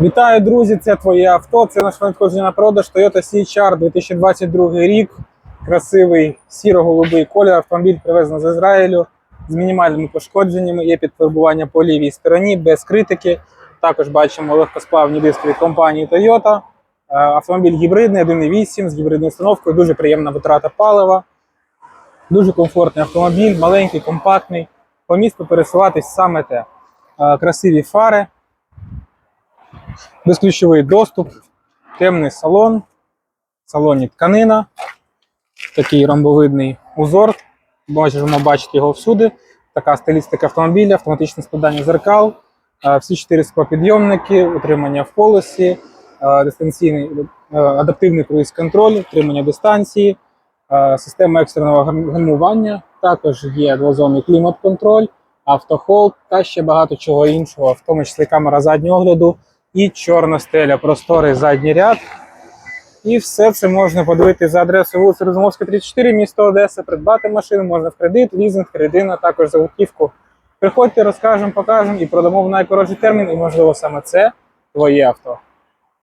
Вітаю, друзі! Це твоє авто. Це наше надходження на продаж Toyota CHR 2022 рік. Красивий сіро-голубий колір. Автомобіль привезено з Ізраїлю з мінімальними пошкодженнями. Є підфарбування по лівій стороні, без критики. Також бачимо легкосплавні диски від компанії Toyota. Е, Автомобіль гібридний, 1.8 з гібридною установкою, дуже приємна витрата палива. Дуже комфортний автомобіль, маленький, компактний. По місту пересуватись саме те. Е, Красиві фари, безключовий доступ, темний салон, в салоні тканина, такий ромбовидний узор. Можемо бачити його всюди. Така стилістика автомобіля, автоматичне складання зеркал, е, всі чотири склопідйомники, утримання в полосі, е, дистанційний е, адаптивний круїз-контроль, утримання дистанції, система екстреного гальмування. Також є двозонний клімат-контроль, автохолд та ще багато чого іншого, в тому числі камера заднього огляду і чорна стеля, просторий задній ряд. І все це можна подивити за адресою вулиця Розумовська, 34, місто Одеса. Придбати машину можна в кредит, лізинг, кредина, також за готівку. Приходьте, розкажемо, покажемо і продамо в найкоротший термін, і можливо саме це твоє авто.